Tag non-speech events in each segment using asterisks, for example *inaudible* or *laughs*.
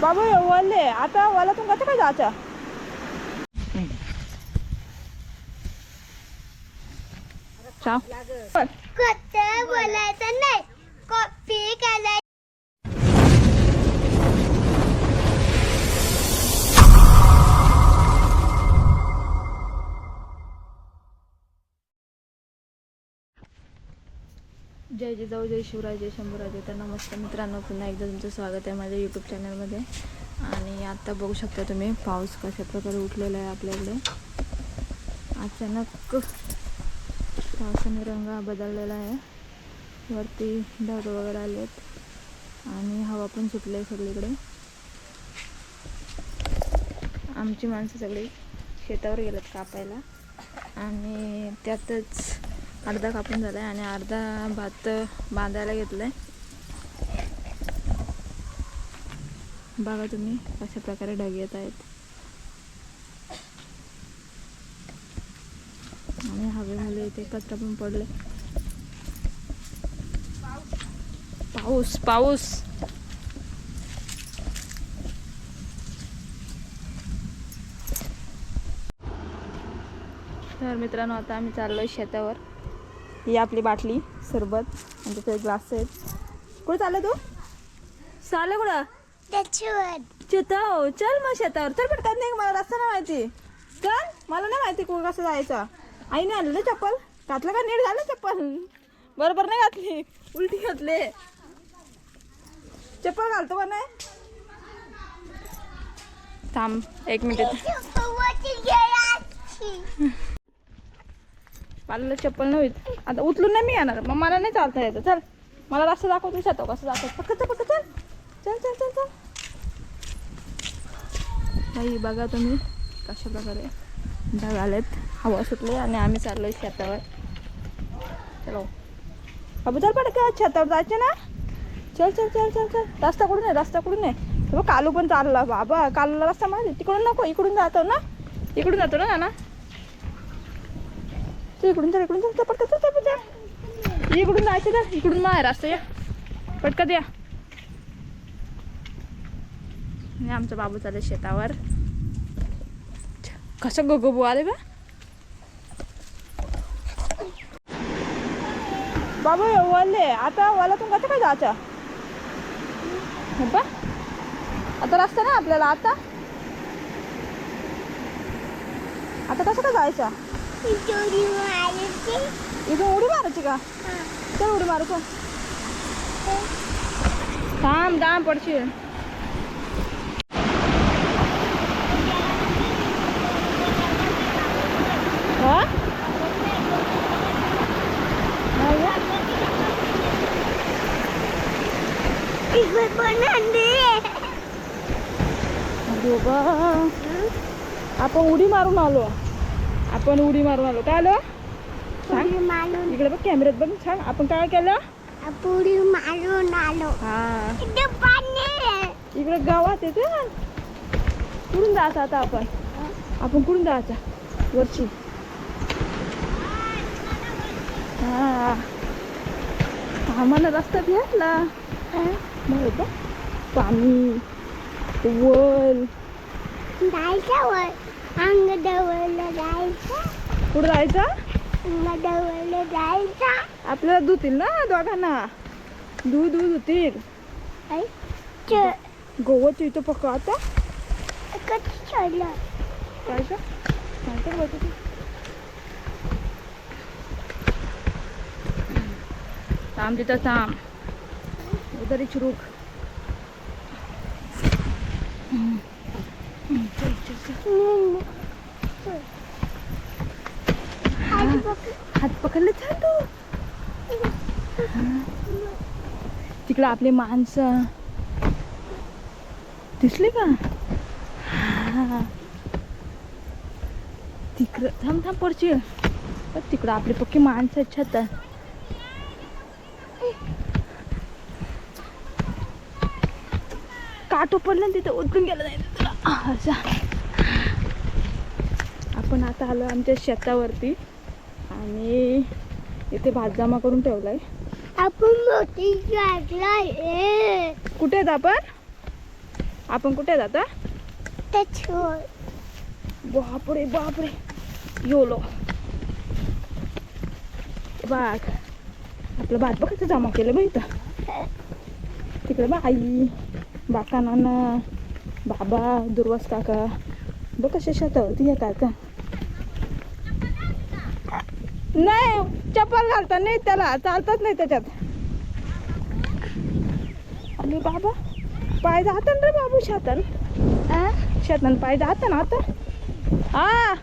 बाबू वळले आता वाला तुम कसं काय जायचं? बोलायचं नाही. कॉपी जय जिजाऊ जय शिवराय जय शंभूराजे. तर नमस्कार मित्रांनो पुन्हा एकदा तुमचं स्वागत आहे माझ्या यूट्यूब चॅनलमध्ये आणि आत्ता बघू शकता तुम्ही पाऊस कशा प्रकारे उठलेला आहे आपल्याकडे. अचानक पावसाने रंग हा बदललेला आहे. वरती ढग वगैरे आले आहेत आणि हवा पण सुटली आहे सगळीकडे. आमची माणसं सगळी शेतावर गेलेत कापायला. आणि त्यातच अर्धा कापून झाला आहे आणि अर्धा भात बांधायला घेतलं आहे बघा तुम्ही कशा प्रकारे ढग येत आहेत. आणि हवेमध्ये इथे कचरा पण पडले. पाऊस पाऊस. तर मित्रांनो आता आम्ही चाललो आहे शेतावर. ही आपली बाटली सरबत आणि त्याचे ग्लास आहेत. कुठे चाललं तू? चाललं कुठं? शेताव चल मग शेतावर चल पटकन नाही मला रस्ता नाही माहिती. चल मला नाही माहिती कुठं कसं जायचं. आईने आणलं ना चप्पल? घातलं का नीट? झालं चप्पल. बरोबर नाही घातली. उलटी घातले. चप्पल घालतो का नाही? थांब एक मिनिट. मला चप्पल नव्हती आता उचलून नाही मी येणार. मग मला नाही चालता येतं. चल. मला रस्ता दाखवतो शेतो कसं दाखवतो फक्त चल चल. चल चल चल काही बघा तुम्ही कशा प्रकारे ढग आलेत. हवा सुटले आणि आम्ही चाललो शेतावर. चलो. अबू चल पटकन. शेतावर जायचे ना? चल चल चल चल चल. रस्ता कुठून आहे? रस्ता कुठून आहे? बघ, कालू पण चालला. बाबा कालूला रस्ता माहिती तिकडून नको इकडून जातो ना? इकडून जातो ना ना चल इकडून तर इकडून चल चल पटकन चल इकडून जायचं तर इकडून मग आहे या. पटकन या. आणि आमचा बाबू चालले शेतावर. कसं गोगोबू आले बा? बाबू वळले आता वाला कसं काय जायचं? हो बा आता रस्ता ना आपल्याला आता. आता कसं काय जायचं? इथून उडी मारायची का चल उडी मारू चल थांब थांब पडशील हा? नाही का? अरे बा. आपण उडी मारून आलो. उडी काय आलो? सांग. इकडे बघ कॅमेऱ्यात बघ सांग. आपण काय केलं? पुढी मारून आलो. हा. इकडे गावात येते ना. कुठून जायचं आता आपण? आपण कुठून जायचं? वरची. हा. आम्हाला रस्ता भेटला. बरं बा पाणी वल. जायचं वर. अंग कुठं जायचं? जायचं. आपल्याला धुतील ना दोघांना? दूध दूध धुतील. गोवाचं इथं पक्का. आता? काय थांब तिथं थांब. उधर ही रुक चल चल चल हात पकडले चल तू. तिकडं आपले माणसं. दिसले का? तिकडं थांब थांब पडची तिकडं आपले पक्की माणसं छत. काटो पडलं ना तिथं उतरून गेलं नाही तुला असं आपण आता आलो आमच्या शेतावरती. आणि इथे भात जमा करून ठेवलाय. आपण कुठे आहेत आपण? आपण कुठे जाता ते छोड बापरे बापरे. योलो. बाग आपलं भात बघ कसं जमा केलं बघ इथं. तिकडे बा आई बाका नाना बाबा दुर्वास काका. बघ कशा शेतावरती हे काका नाही चप्पल घालता नाही त्याला चालतच नाही त्याच्यात. आणि बाबा पाय जातात रे बाबू शेतान. शेतान पाय जातं ना आता. हा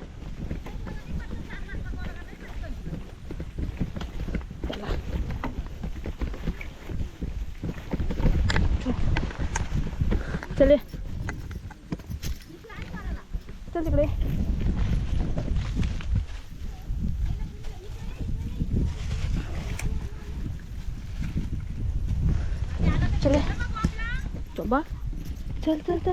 चला. चले. चल तिकडे चले चोबा चल चल चल.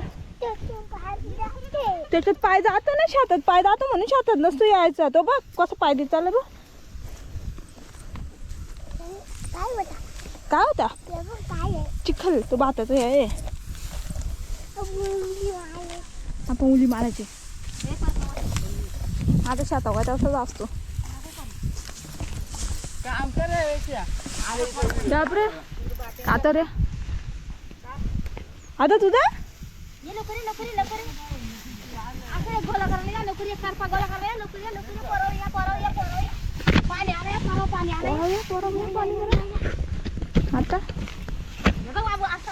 त्याच्यात पाय जातो ना शेतात पाय जातो म्हणून शेतात नसतो यायचा. तो बघ कसं पाय देत चाललं बघ. काय होता? काय होता? ते बघ काय आहे. चिखल तो भाताचं हे आपण उली मारायची. आता शेतावर काय तसंच असतो. बापरे आता रे. आता तुझा ये लवकर ये, लवकर ये, लवकर ये. असं एक गोळा करायला या, लवकर ये, करपा गोळा करायला या, लवकर ये, लवकर ये, पोरं या, पोरं या, पोरं या. पाणी आलंय, पोरं, पाणी आलंय. आता हे बघ बाबू, असं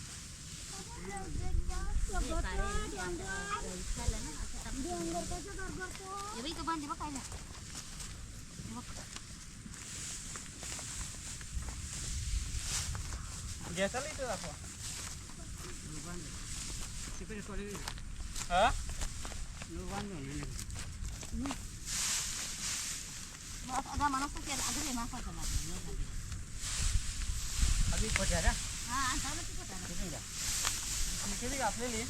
पण दिली गोळा करून करून घ्यायची अच्छा ठेवायचा हा गरगरतो गरगरतो गरगरतो हे बाई, इथं बांधली बघ कायला. बस, आता मला असं केलं. अगं माफ कर मला.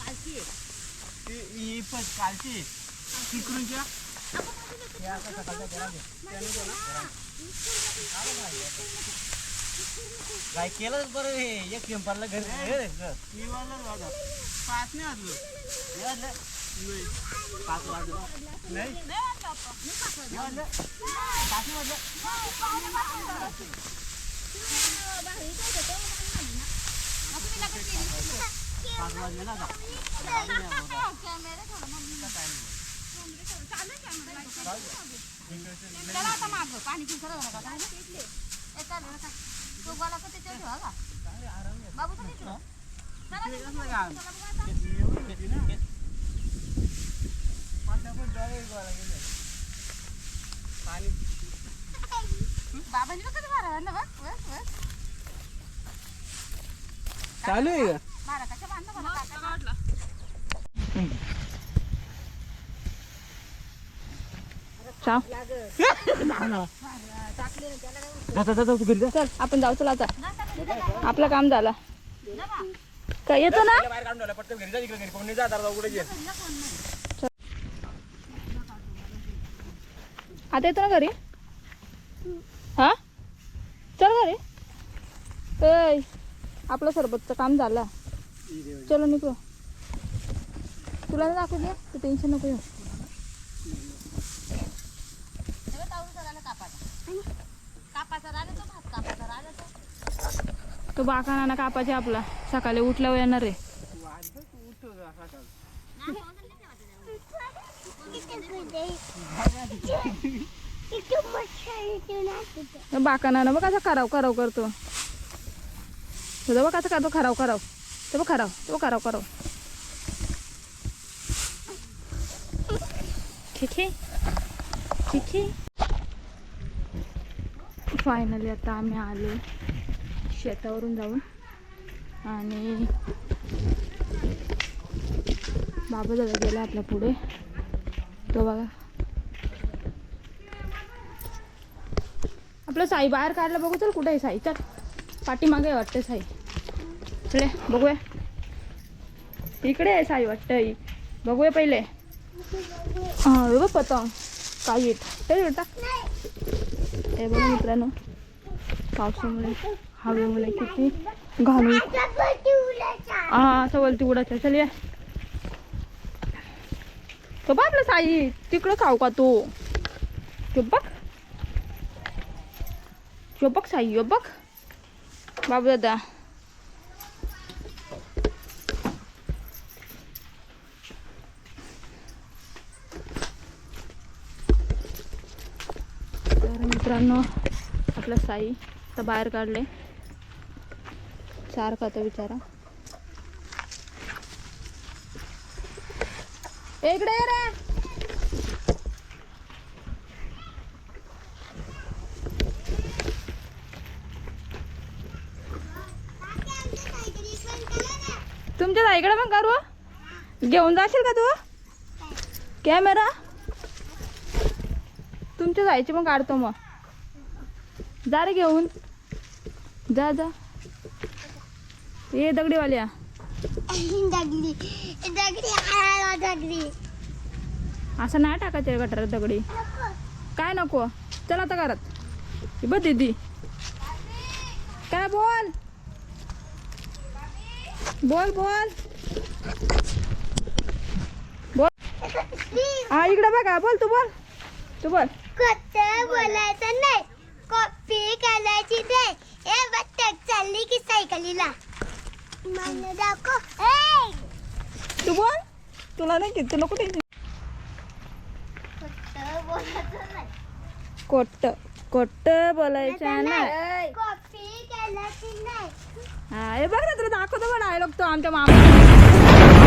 हा, ना. कालची. आहे. कालची तिकडूनच्या काय केलंच बरं हे? एक पिंपरला घरी. पाच नाही वाजलो. पाच वाजलो. नाही वाजलं. पाच नाही वाजलं? पाच वाजले? ना आता चला पाणी पिऊन खरं झालं काय ना? ए, चालेल आता. तो त्याच्यावर ठेवा का? बाबू तर नाही ठेवला. चला ते ना. कसलं चालू आहे का? चाव. तू घरी जा. चल आपण जाऊ चला आता आपलं काम झालं. काय येतो ना? बाहेर काढून ठेवलं, पटकन घरी जा तिकडे घरी कोण नाही जा दादा उघडे ये. आता येतो ना घरी? हा? चल घरी. ऐ. आपलं सरबतचं काम झालं. चलो निघू. तुला दाखवू दे तू टेन्शन नको घेऊ. राजा तो बाका नाना कापाचे आपला. सकाळी उठल्यावर येणार आहे. *laughs* तो बाका नाना बघ कसा खराव खराव करतो तुझं बघ कसं करतो खराव खराव. तो बघ खराव तो बघ खराव खराव. खिखे खिखे. फायनली आता आम्ही आलो शेतावरून जाऊन. आणि बाबा दादा गेला आपल्या पुढे. तो बघा. आपलं साई बाहेर काढलं बघू चल कुठे आहे साई? चल. पाठीमागे आहे वाटतं साई. चले बघूया. इकडे आहे साई वाटतं बघूया पहिले. हां बघ पतंग. काय येत तरी टाक. हे बघा मित्रांनो. पावसामुळे हवेमुळे किती घालून हा असं बोलती उडायचं. चल या. तो बघ साई. तिकडं खाऊ का तो? तो बघ. यो बघ साई. यो बघ. बाबू दादा तर मित्रांनो म्हटलं साई तर बाहेर काढले. चार का तो विचारा. इकडे रे. तुमच्या ताईकडे पण करू? घेऊन जाशील का तू? कॅमेरा? तुमच्या जायची पण काढतो मग. जा रे घेऊन. जा जा. ये दगडीवाल्या. दगडी दगडी असं नाही टाकायचं गटारात दगडी. काय नको? चल आता घरात. बघ दीदी. काय बोल? बोल बोल. बोल. *laughs* हा इकडे बघा. बोल तू बोल. तू बोल कत बोलायचं नाही कॉपी करायची नाही ए बत्तक चालली सायकलीला मला दाखव ए तू बोल. तुला नाही घेत नको टेन्शन कत बोलायचं नाही. कोट्ट कोट्ट बोलायचं नाही कॉपी करायची नाही. हा हे बघ ना तुला दाखवतो बघ डायलॉग तो आमच्या मामा